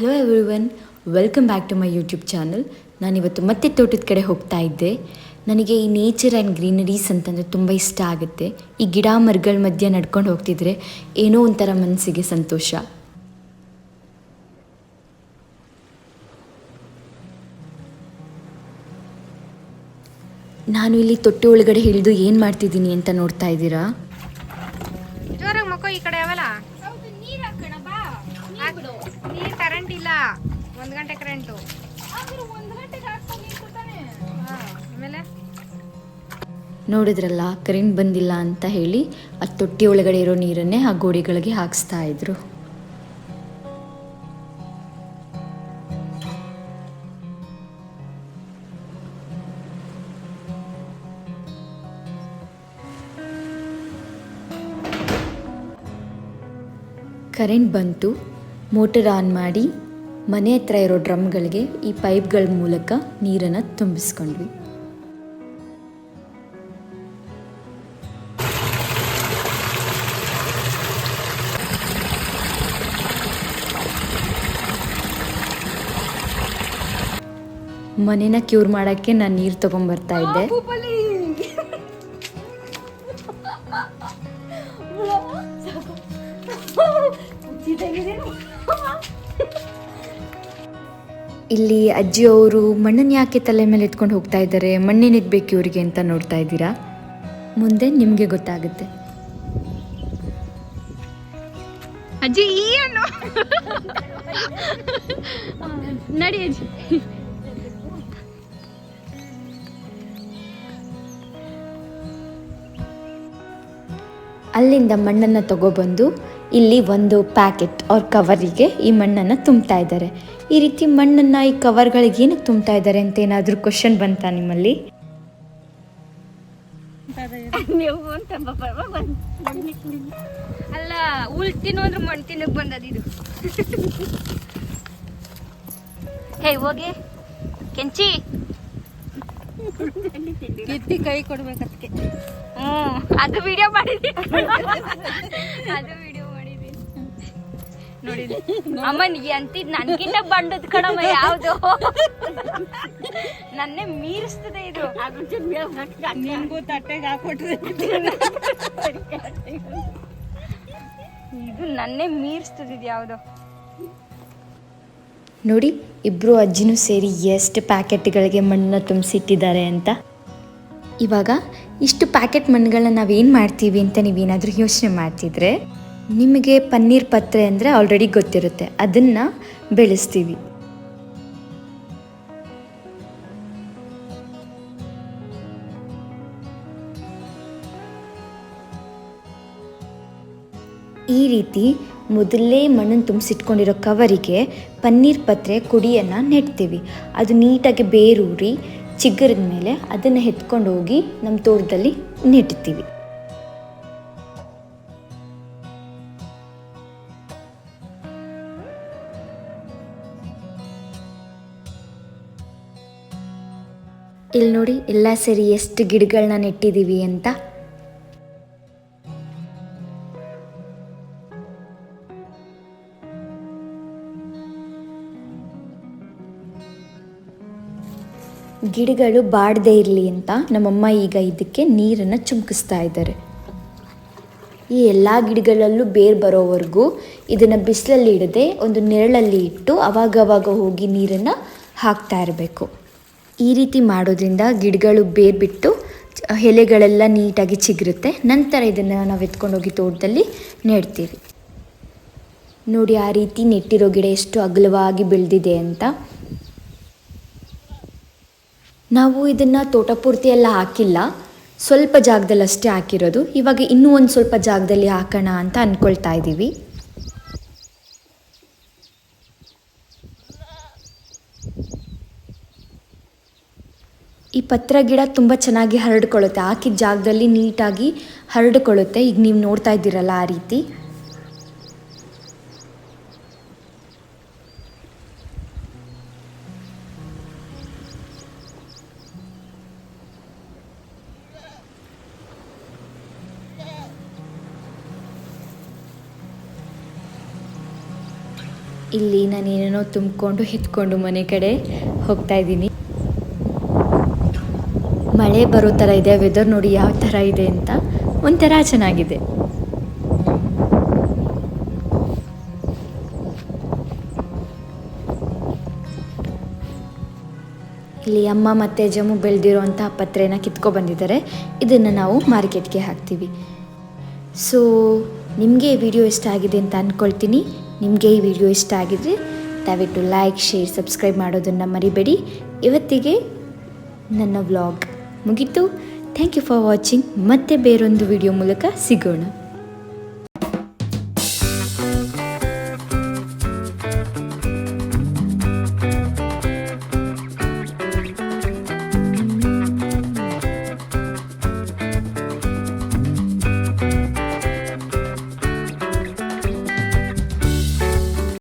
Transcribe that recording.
Hello everyone welcome back to my YouTube channel ನಾನಿವತ್ತು ಮತ್ತೆ ತೋಟದ ಕಡೆ ಹೋಗ್ತಾ ಇದ್ದೆ. ನನಗೆ ಈ ನೇಚರ್ ಆ್ಯಂಡ್ ಗ್ರೀನರೀಸ್ ಅಂತಂದರೆ ತುಂಬ ಇಷ್ಟ ಆಗುತ್ತೆ. ಈ ಗಿಡ ಮರಗಳ ಮಧ್ಯೆ ನಡ್ಕೊಂಡು ಹೋಗ್ತಿದ್ರೆ ಏನೋ ಒಂಥರ ಮನಸ್ಸಿಗೆ ಸಂತೋಷ. ನಾನು ಇಲ್ಲಿ ತೊಟ್ಟೆ ಒಳಗಡೆ ಹಿಡಿದು ಏನು ಮಾಡ್ತಿದ್ದೀನಿ ಅಂತ ನೋಡ್ತಾ ಇದ್ದೀರಾ? ಒಂದ್ ಗಂಟೆ ಕರೆಂಟು ಆಮೇಲೆ? ನೋಡಿದ್ರಲ್ಲ ಕರೆಂಟ್ ಬಂದಿಲ್ಲ ಅಂತ ಹೇಳಿ ಆ ತೊಟ್ಟಿ ಒಳಗಡೆ ಇರೋ ನೀರನ್ನೇ ಆ ಗೋಡೆಗಳಿಗೆ ಹಾಕಿಸ್ತಾ ಇದ್ರು. ಕರೆಂಟ್ ಬಂತು ಮೋಟರ್ ಆನ್ ಮಾಡಿ ಮನೆ ಹತ್ರ ಇರೋ ಡ್ರಮ್ಗಳಿಗೆ ಈ ಪೈಪ್ಗಳ ಮೂಲಕ ನೀರನ್ನು ತುಂಬಿಸ್ಕೊಂಡ್ವಿ. ಮನೇನ ಕ್ಯೂರ್ ಮಾಡೋಕ್ಕೆ ನಾನು ನೀರು ತೊಗೊಂಬರ್ತಾ ಇದ್ದೆ. ಇಲ್ಲಿ ಅಜ್ಜಿ ಅವರು ಮಣ್ಣನ್ನು ಯಾಕೆ ತಲೆ ಮೇಲೆ ಎತ್ಕೊಂಡು ಹೋಗ್ತಾ ಇದ್ದಾರೆ? ಮಣ್ಣೇನಿಗೆ ಬೇಕು ಇವರಿಗೆ ಅಂತ ನೋಡ್ತಾ ಇದ್ದೀರಾ? ಮುಂದೆ ನಿಮಗೆ ಗೊತ್ತಾಗುತ್ತೆ. ಅಜ್ಜಿ ಏನು ನಡಿ ಅಜ್ಜಿ. ಅಲ್ಲಿಂದ ಮಣ್ಣನ್ನು ತಗೊಬಂದು ಇಲ್ಲಿ ಒಂದು ಪ್ಯಾಕೆಟ್ ಅವ್ರ ಕವರಿಗೆ ಈ ಮಣ್ಣನ್ನು ತುಂಬ್ತಾ ಇದ್ದಾರೆ. ಈ ರೀತಿ ಮಣ್ಣನ್ನು ಈ ಕವರ್ಗಳಿಗೆ ಏನಕ್ಕೆ ತುಂಬ್ತಾ ಇದ್ದಾರೆ ಅಂತ ಏನಾದರೂ ಕ್ವಶನ್ ಬಂತಾ ನಿಮ್ಮಲ್ಲಿ? ಅಲ್ಲ ಉಲ್ ತಿನ್ನು ಅಂದ್ರೆ ಮಣ್ಣು ತಿನ್ನಕ್ ಬಂದದ ಇದು. ಹೇ ಹೋಗಿ. ಕೆಂಚಿ. ಕಿತ್ತಿ ಕೈ ಕೊಡ್ಬೇಕದಕ್ಕೆ ಹ್ಮ್ ಅದು ವಿಡಿಯೋ ಮಾಡಿದ್ದೀನಿ ಅದು ವಿಡಿಯೋ ನೋಡಿದ್ರಿ ಅಮ್ಮ ನೀ ಅಂತಿದ್ ನನ್ಗಿಂತ ಬಂಡದ್ ಕಣಮ್ಮ ಯಾವ್ದು. ನನ್ನೇ ಮೀರಿಸ್ತದೆ ಇದು. ನಿಂಗೂ ತಟ್ಟೆಗೆ ಹಾಕೊಟ್ರೆ. ಇದು ನನ್ನೇ ಮೀರಿಸ್ತದಿದ್ ಯಾವ್ದು. ನೋಡಿ ಇಬ್ರು ಅಜ್ಜಿನೂ ಸೇರಿ ಎಷ್ಟು ಪ್ಯಾಕೆಟ್ಗಳಿಗೆ ಮಣ್ಣನ್ನ ತುಂಬಿಸಿಟ್ಟಿದ್ದಾರೆ ಅಂತ. ಇವಾಗ ಇಷ್ಟು ಪ್ಯಾಕೆಟ್ ಮಣ್ಣುಗಳನ್ನ ನಾವೇನು ಮಾಡ್ತೀವಿ ಅಂತ ನೀವೇನಾದರೂ ಯೋಚನೆ ಮಾಡ್ತಿದ್ರೆ? ನಿಮಗೆ ಪನ್ನೀರ್ ಪತ್ರೆ ಅಂದರೆ ಆಲ್ರೆಡಿ ಗೊತ್ತಿರುತ್ತೆ. ಅದನ್ನು ಬೆಳೆಸ್ತೀವಿ. ಈ ರೀತಿ ಮೊದಲೇ ಮಣ್ಣನ್ನು ತುಂಬಿಸಿಟ್ಕೊಂಡಿರೋ ಕವರಿಗೆ ಪನ್ನೀರ್ ಪತ್ರೆ ಕುಡಿಯನ್ನು ನೆಡ್ತೀವಿ. ಅದು ನೀಟಾಗಿ ಬೇರೂರಿ ಚಿಗ್ಗರಿದ ಮೇಲೆ ಅದನ್ನು ಎತ್ಕೊಂಡು ಹೋಗಿ ನಮ್ಮ ತೋಟದಲ್ಲಿ ನೆಡ್ತೀವಿ. ಇಲ್ಲಿ ನೋಡಿ, ಎಲ್ಲ ಸೇರಿ ಎಷ್ಟು ಗಿಡಗಳನ್ನ ನೆಟ್ಟಿದ್ದೀವಿ ಅಂತ. ಗಿಡಗಳು ಬಾಡದೇ ಇರಲಿ ಅಂತ ನಮ್ಮಮ್ಮ ಈಗ ಇದಕ್ಕೆ ನೀರನ್ನು ಚುಮ್ಕಿಸ್ತಾ ಇದ್ದಾರೆ ಈ ಎಲ್ಲ ಗಿಡಗಳಲ್ಲೂ ಬೇರು ಬರೋವರೆಗೂ ಇದನ್ನು ಬಿಸಿಲಲ್ಲಿ ಇಡದೆ ಒಂದು ನೆರಳಲ್ಲಿ ಇಟ್ಟು ಅವಾಗವಾಗ ಹೋಗಿ ನೀರನ್ನು ಹಾಕ್ತಾ ಇರಬೇಕು. ಈ ರೀತಿ ಮಾಡೋದ್ರಿಂದ ಗಿಡಗಳು ಬೇರ್ ಬಿಟ್ಟು ಎಲೆಗಳೆಲ್ಲ ನೀಟಾಗಿ ಚಿಗುರುತ್ತೆ. ನಂತರ ಇದನ್ನು ನಾವು ಎತ್ಕೊಂಡೋಗಿ ತೋಟದಲ್ಲಿ ನೆಡ್ತೀವಿ. ನೋಡಿ ಆ ರೀತಿ ನೆಟ್ಟಿರೋ ಗಿಡ ಎಷ್ಟು ಅಗಲವಾಗಿ ಬೆಳೆದಿದೆ ಅಂತ. ನಾವು ಇದನ್ನು ತೋಟ ಪೂರ್ತಿಯೆಲ್ಲ ಹಾಕಿಲ್ಲ. ಸ್ವಲ್ಪ ಜಾಗದಲ್ಲಿ ಅಷ್ಟೇ ಹಾಕಿರೋದು. ಇವಾಗ ಇನ್ನೂ ಒಂದು ಸ್ವಲ್ಪ ಜಾಗದಲ್ಲಿ ಹಾಕೋಣ ಅಂತ ಅಂದ್ಕೊಳ್ತಾ ಇದ್ದೀವಿ ಈ ಪತ್ರ ಗಿಡ ತುಂಬ ಚೆನ್ನಾಗಿ ಹರಡ್ಕೊಳ್ಳುತ್ತೆ. ಹಾಕಿದ ಜಾಗದಲ್ಲಿ ನೀಟಾಗಿ ಹರಡ್ಕೊಳ್ಳುತ್ತೆ. ಈಗ ನೀವು ನೋಡ್ತಾ ಇದ್ದೀರಲ್ಲ ಆ ರೀತಿ. ಇಲ್ಲಿ ನಾನು ಏನೇನೋ ತುಂಬಿಕೊಂಡು ಎತ್ಕೊಂಡು ಮನೆ ಕಡೆ ಹೋಗ್ತಾ ಇದ್ದೀನಿ. ಮಳೆ ಬರೋ ಥರ ಇದೆ ವೆದರ್ ನೋಡಿ ಯಾವ ಥರ ಇದೆ ಅಂತ ಒಂಥರ ಚೆನ್ನಾಗಿದೆ. ಇಲ್ಲಿ ಅಮ್ಮ ಮತ್ತು ಜಮ್ಮು ಬೆಳೆದಿರೋಂಥ ಪತ್ರೆನ ಕಿತ್ಕೊ ಬಂದಿದ್ದಾರೆ. ಇದನ್ನು ನಾವು ಮಾರ್ಕೆಟ್ಗೆ ಹಾಕ್ತೀವಿ. ಸೊ ನಿಮಗೆ ಈ ವಿಡಿಯೋ ಇಷ್ಟ ಆಗಿದೆ ಅಂತ ಅಂದ್ಕೊಳ್ತೀನಿ ನಿಮಗೆ ಈ ವಿಡಿಯೋ ಇಷ್ಟ ಆಗಿದ್ರೆ ದಯವಿಟ್ಟು ಲೈಕ್ ಶೇರ್ ಸಬ್ಸ್ಕ್ರೈಬ್ ಮಾಡೋದನ್ನು ಮರಿಬೇಡಿ. ಇವತ್ತಿಗೆ ನನ್ನ ವ್ಲಾಗ್ ಮುಗೀತು. ಥ್ಯಾಂಕ್ ಯು ಫಾರ್ ವಾಚಿಂಗ್ ಮತ್ತೆ ಬೇರೊಂದು ವಿಡಿಯೋ ಮೂಲಕ ಸಿಗೋಣ.